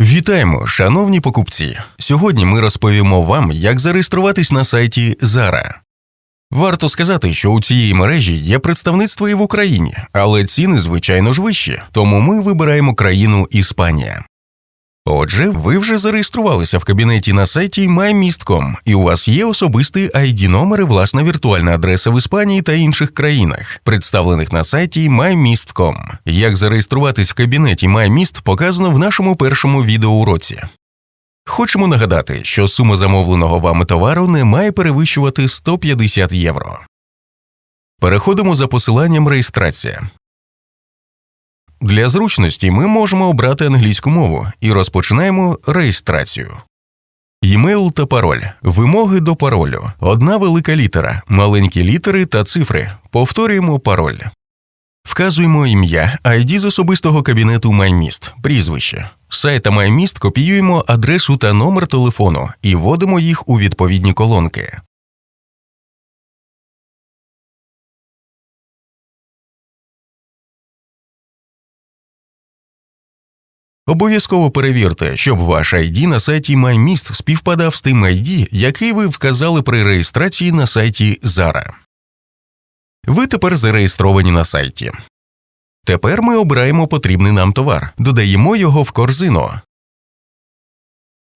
Вітаємо, шановні покупці! Сьогодні ми розповімо вам, як зареєструватись на сайті Zara. Варто сказати, що у цієї мережі є представництво і в Україні, але ціни, звичайно ж, вищі, тому ми вибираємо країну Іспанія. Отже, ви вже зареєструвалися в кабінеті на сайті MyMist.com, і у вас є особистий ID номер і власна віртуальна адреса в Іспанії та інших країнах, представлених на сайті MyMist.com. Як зареєструватись в кабінеті MyMist показано в нашому першому відеоуроці. Хочемо нагадати, що сума замовленого вами товару не має перевищувати 150 євро. Переходимо за посиланням реєстрація. Для зручності ми можемо обрати англійську мову і розпочинаємо реєстрацію. Імейл та пароль. Вимоги до паролю. Одна велика літера, маленькі літери та цифри. Повторюємо пароль. Вказуємо ім'я, ID з особистого кабінету MyMist, прізвище. З сайта MyMist копіюємо адресу та номер телефону і вводимо їх у відповідні колонки. Обов'язково перевірте, щоб ваш ID на сайті MyMist співпадав з тим ID, який ви вказали при реєстрації на сайті Zara. Ви тепер зареєстровані на сайті. Тепер ми обираємо потрібний нам товар, додаємо його в корзину.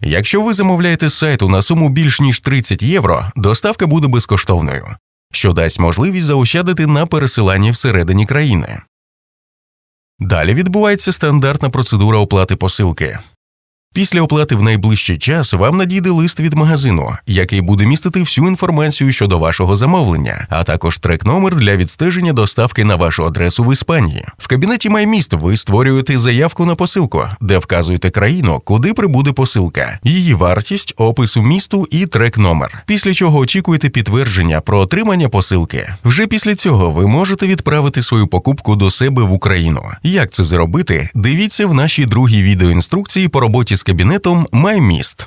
Якщо ви замовляєте сайту на суму більш ніж 30 євро, доставка буде безкоштовною, що дасть можливість заощадити на пересиланні всередині країни. Далі відбувається стандартна процедура оплати посилки. Після оплати в найближчий час вам надійде лист від магазину, який буде містити всю інформацію щодо вашого замовлення, а також трек-номер для відстеження доставки на вашу адресу в Іспанії. В кабінеті MyMist ви створюєте заявку на посилку, де вказуєте країну, куди прибуде посилка, її вартість, опису місту і трек-номер. Після чого очікуєте підтвердження про отримання посилки. Вже після цього ви можете відправити свою покупку до себе в Україну. Як це зробити? Дивіться в нашій другій відеоінструкції по роботі з кабінетом MyMist.